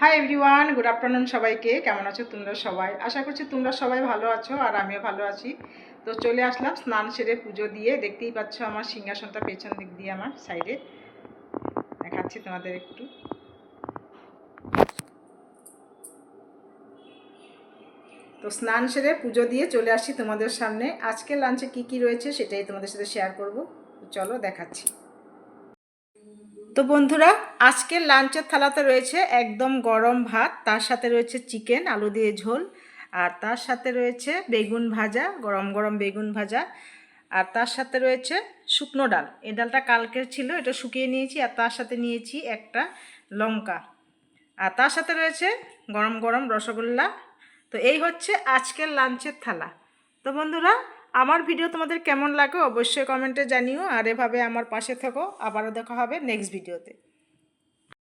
Hi everyone good afternoon সবাইকে। কেমন আছো তোমরা সবাই? আশা করছি তোমরা সবাই ভালো আছো আর আমিও ভালো আছি। তো চলে আসলাম স্নান সেরে পুজো দিয়ে। দেখতেই পাচ্ছ আমার সিংহাসনটা পেছন দিক দিয়ে আমার সাইডে দেখাচ্ছি তোমাদের একটু। তো স্নান সেরে পুজো দিয়ে চলে আসছি তোমাদের সামনে। আজকে লাঞ্চে কি কি রয়েছে সেটাই তোমাদের সাথে শেয়ার করব। চলো দেখাচ্ছি। তো বন্ধুরা, আজকের লাঞ্চের থালাতে রয়েছে একদম গরম ভাত, তার সাথে রয়েছে চিকেন, আলু দিয়ে ঝোল, আর তার সাথে রয়েছে বেগুন ভাজা, গরম গরম বেগুন ভাজা, আর তার সাথে রয়েছে শুকনো ডাল। এই ডালটা কালকের ছিল, এটা শুকিয়ে নিয়েছি, আর তার সাথে নিয়েছি একটা লঙ্কা। আর তার সাথে রয়েছে গরম গরম রসগোল্লা। তো এই হচ্ছে আজকের লাঞ্চের থালা। তো বন্ধুরা আমার ভিডিও তোমাদের কেমন লাগে অবশ্যই কমেন্টে জানিও, আর এভাবে আমার পাশে থেকো। আবারও দেখা হবে নেক্সট ভিডিওতে